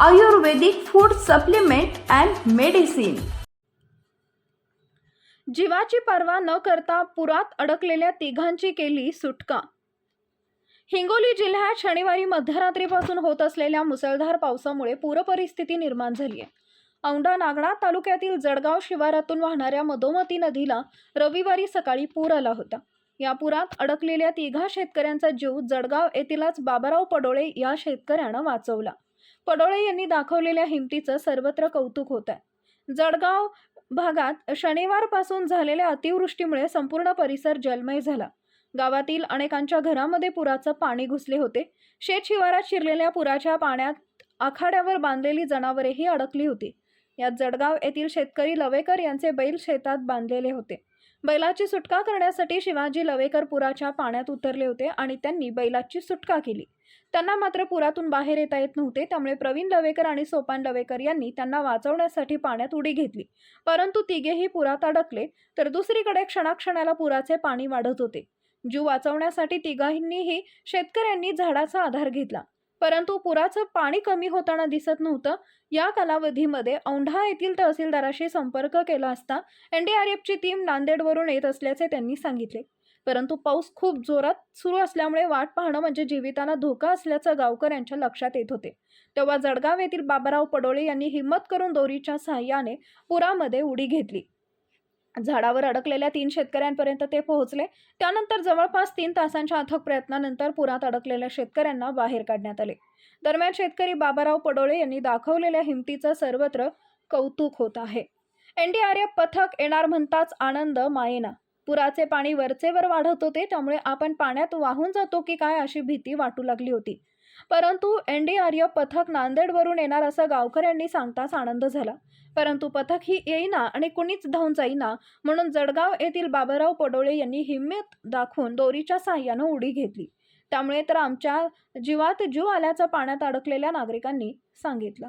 Ayurvedic food supplement and medicine. जीवाची पर्वा न करता पुरात अडकलेल्या तिघांची केली सुटका. हिंगोली जिल्ह्यात शनिवारी मध्यरात्रीपासून होत असलेल्या मुसळधार पावसामुळे पूरपरिस्थिती निर्माण झाली आहे. औंढा नागनाथ तालुक्यातील जळगाव शिवारातून वाहणाऱ्या मधोमती नदीला रविवारी सकाळी पूर आला होता. या पुरात अडकलेल्या तिघा शेतकऱ्यांचा जीव जळगाव येथीलच बाबाराव पडोळे या शेतकऱ्यानं वाचवला. पडोळे यांनी दाखवलेल्या हिमतीचं सर्वत्र कौतुक होत आहे. जळगाव भागात शनिवारपासून झालेल्या अतिवृष्टीमुळे संपूर्ण परिसर जलमय झाला. गावातील अनेकांच्या घरामध्ये पुराचं पाणी घुसले होते. शेत शिवारात शिरलेल्या पुराच्या पाण्यात आखाड्यावर बांधलेली जनावरेही अडकली होती. यात जळगाव येथील शेतकरी लवेकर यांचे बैल शेतात बांधलेले होते. बैलाची सुटका करण्यासाठी शिवाजी लवेकर पुराच्या पाण्यात उतरले होते आणि त्यांनी बैलाची सुटका केली. त्यांना मात्र पुरातून बाहेर येता येत नव्हते त्यामुळे प्रवीण लवेकर आणि सोपान लवेकर यांनी त्यांना वाचवण्यासाठी पाण्यात उडी घेतली. परंतु तिघेही पुरात अडकले तर दुसरीकडे क्षणाक्षणाला पुराचे पाणी वाढत होते. जीव वाचवण्यासाठी तिघांनीही शेतकऱ्यांनी झाडाचा आधार घेतला. परंतु पुराचं पाणी कमी होताना दिसत नव्हतं. या कालावधीमध्ये औंढा येथील तहसीलदाराशी संपर्क केला असता एनडीआरएफची टीम नांदेडवरून येत असल्याचे त्यांनी सांगितले. परंतु पाऊस खूप जोरात सुरू असल्यामुळे वाट पाहणं म्हणजे जीवितांना धोका असल्याचं गावकऱ्यांच्या लक्षात येत होते. तेव्हा जळगाव येथील बाबाराव पडोळे यांनी हिंमत करून दोरीच्या सहाय्याने पुरामध्ये उडी घेतली. झाडावर अडकलेल्या तीन शेतकऱ्यांपर्यंत ते पोहोचले. त्यानंतर जवळपास तीन तासांच्या अथक प्रयत्नानंतर पुरात अडकलेल्या शेतकऱ्यांना बाहेर काढण्यात आले. दरम्यान शेतकरी बाबाराव पडोळे यांनी दाखवलेल्या हिमतीचं सर्वत्र कौतुक होत आहे. एनडीआरएफ पथक येणार म्हणताच आनंद मायेना पुराचे पाणी वरचेवर वाढत होते त्यामुळे आपण पाण्यात वाहून जातो की काय अशी भीती वाटू लागली होती. परंतु एन डी आर्य पथक नांदेडवरून येणार असं गावकऱ्यांनी सांगताच आनंद झाला. परंतु पथक ही येईना आणि कुणीच धावून जाईना म्हणून जळगाव येथील बाबाराव पडोळे यांनी हिम्मत दाखवून दोरीच्या साह्यानं उडी घेतली. त्यामुळे तर आमच्या जीवात जीव आल्याचं पाण्यात अडकलेल्या नागरिकांनी सांगितलं.